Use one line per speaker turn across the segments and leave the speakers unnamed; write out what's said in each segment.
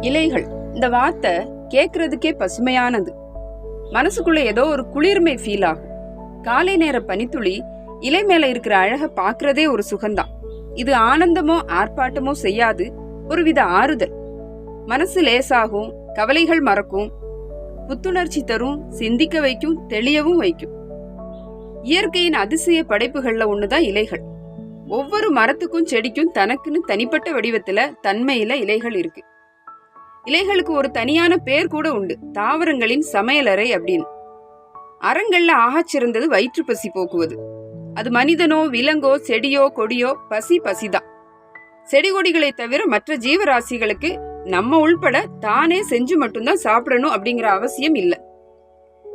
இலைகள். இந்த வார்த்தை கேட்கறதுக்கே பசுமையானது. மனசுக்குள்ள ஏதோ ஒரு குளிர்மை ஃபீல் ஆகும். காலை நேர பனித்துளி இலை மேல இருக்கிற அழக பாக்குறதே ஒரு சுகந்தான் இது ஆனந்தமோ ஆர்ப்பாட்டமோ செய்யாது. ஒருவித ஆறுதல். மனசு லேசாகும் கவலைகள் மறக்கும். புத்துணர்ச்சி தரும் சிந்திக்க வைக்கும் தெளியவும் வைக்கும். இயற்கையின் அதிசய படைப்புகள்ல ஒண்ணுதான் இலைகள். ஒவ்வொரு மரத்துக்கும் செடிக்கும் தனக்குன்னு தனிப்பட்ட வடிவத்துல தன்மையில இலைகள் இருக்கு. இலைகளுக்கு ஒரு தனியான பேர் கூட உண்டு. தாவரங்களின் சமையலறை அப்படின்னு. அறங்கள்ல ஆகச்சிறந்தது வயிற்று பசி போக்குவது. அது மனிதனோ விலங்கோ செடியோ கொடியோ பசி பசிதான். செடி கொடிகளை தவிர மற்ற ஜீவராசிகளுக்கு நம்ம உள்பட தானே செஞ்சு மட்டும்தான் சாப்பிடணும் அப்படிங்கிற அவசியம் இல்லை.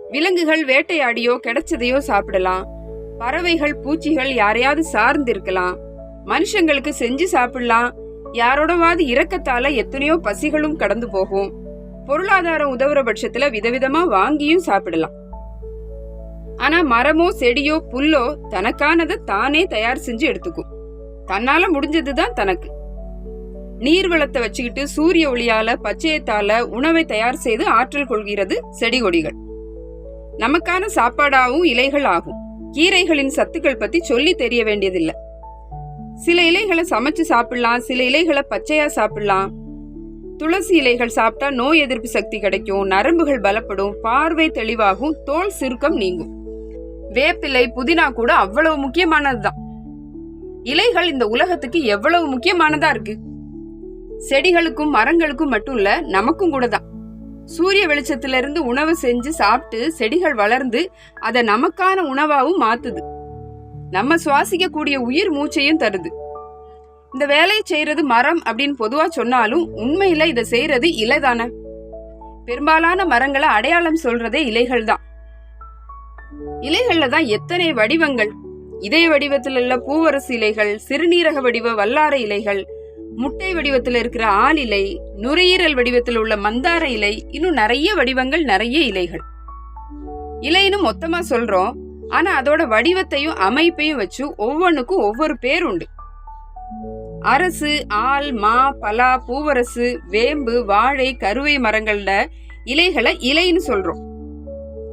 விலங்குகள் வேட்டையாடியோ கிடைச்சதையோ சாப்பிடலாம். பறவைகள் பூச்சிகள் யாரையாவது சார்ந்து இருக்கலாம் மனுஷங்களுக்கு செஞ்சு சாப்பிடலாம். யாரோடவாது இரக்கத்தால எத்தனையோ பசிகளும் கடந்து போகும். பொருளாதாரம் உதவுற பட்சத்துல விதவிதமா வாங்கியும் சாப்பிடலாம். ஆனா மரமோ செடியோ புல்லோ தனக்கானதை தானே தயார் செஞ்சு எடுத்துக்கும். தன்னால முடிஞ்சதுதான் தனக்கு. நீர் வளத்தை வச்சுக்கிட்டு சூரிய ஒளியால பச்சையத்தால உணவை தயார் செய்து ஆற்றல் கொள்கிறது செடி கொடிகள். நமக்கான சாப்பாடாவும் இலைகள் ஆகும். கீரைகளின் சத்துக்கள் பத்தி சொல்லி தெரிய வேண்டியதில்லை. சில இலைகளை சமைச்சு சாப்பிடலாம் சில இலைகளை பச்சையா சாப்பிடலாம். துளசி இலைகள் சாப்பிட்டா நோய் எதிர்ப்பு சக்தி கிடைக்கும் நரம்புகள் பலப்படும் பார்வை தெளிவாகும் தோல் சுருக்கம் நீங்கும். வேப்பிலை புதினா கூட அவ்வளவு முக்கியமானதுதான். இலைகள் இந்த உலகத்துக்கு எவ்வளவு முக்கியமானதா இருக்கு? செடிகளுக்கும் மரங்களுக்கும் மட்டும் இல்ல நமக்கும் கூட தான் சூரிய வெளிச்சத்துல இருந்து உணவு செஞ்சு சாப்பிட்டு செடிகள் வளர்ந்து அதை நமக்கான உணவாகவும் மாத்துது. நம்ம சுவாசிக்கக்கூடிய உயிர் மூச்சையும் தருது. இந்த வேலையை செய்யறது மரம் அப்படின்னு பொதுவா சொன்னாலும் உண்மையில இதை செய்யறது இலை தானே. பெரும்பாலான மரங்களை அடையாளம் சொல்றதே இலைகள் தான். இலைகள்ல தான் எத்தனை வடிவங்கள்? இதய வடிவத்தில் உள்ள பூவரசு இலைகள் சிறுநீரக வடிவ வல்லார இலைகள் முட்டை வடிவத்தில் இருக்கிற ஆள் இலை நுரையீரல் வடிவத்தில் உள்ள மந்தார இலை இன்னும் நிறைய வடிவங்கள் நிறைய இலைகள். இலைன்னு மொத்தமா சொல்றோம். ஆனா அதோட வடிவத்தையும் அமைப்பையும் வச்சு ஒவ்வொன்றுக்கும் ஒவ்வொரு பேர் உண்டு. அரசு ஆல் மா பலா பூவரசு வேம்பு வாழை கருவை மரங்கள்ல இலைகளை இலைன்னு சொல்றோம்.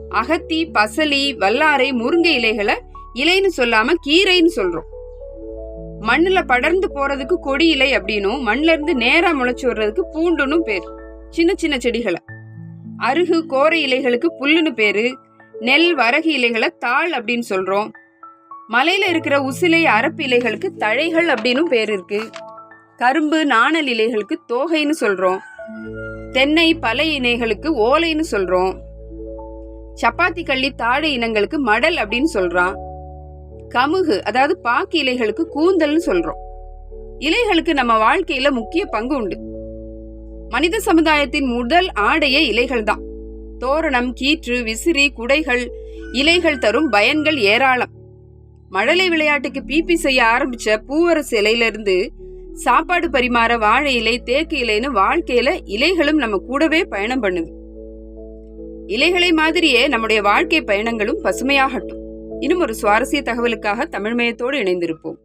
அகத்தி பசலி வல்லாரை முருங்கை இலைகளை இலைன்னு சொல்லாம கீரைன்னு சொல்றோம். மண்ணுல படர்ந்து போறதுக்கு கொடி இலை அப்படின்னும் மண்ணுல இருந்து நேரா முளைச்சு வர்றதுக்கு பூண்டுன்னு பேர். சின்ன சின்ன செடிகளை. அருகு கோரை இலைகளுக்கு புல்லுன்னு பேரு. நெல் வரகு இலைகளை தாள் அப்படின்னு சொல்றோம். மலையில இருக்கிற உசிலை அரப்பு இலைகளுக்கு தழைகள் அப்படின்னு பேர் இருக்கு. கரும்பு நாணல் இலைகளுக்கு தோகைன்னு சொல்றோம். தென்னை பலை இணைகளுக்கு ஓலைன்னு சொல்றோம். சப்பாத்தி கள்ளி தாழை இனங்களுக்கு மடல் அப்படின்னு சொல்றான். கமுகு அதாவது பாக்கு இலைகளுக்கு கூந்தல்னு சொல்றோம். இலைகளுக்கு நம்ம வாழ்க்கையில முக்கிய பங்கு உண்டு. மனித சமுதாயத்தின் முதல் ஆடையே இலைகள் தான் தோரணம் கீற்று விசிறி குடைகள் இலைகள் தரும் பயன்கள் ஏராளம். மழலை விளையாட்டுக்கு பிபி செய்ய ஆரம்பிச்ச பூவரசு இலையிலிருந்து சாப்பாடு பரிமாற வாழை இலை தேக்கு இலைன்னு வாழ்க்கையில இலைகளும் நம்ம கூடவே பயணம் பண்ணுது. இலைகளை மாதிரியே நம்முடைய வாழ்க்கை பயணங்களும் பசுமையாகட்டும். இன்னும் ஒரு சுவாரஸ்ய தகவலுக்காக தமிழ்மயத்தோடு இணைந்திருப்போம்.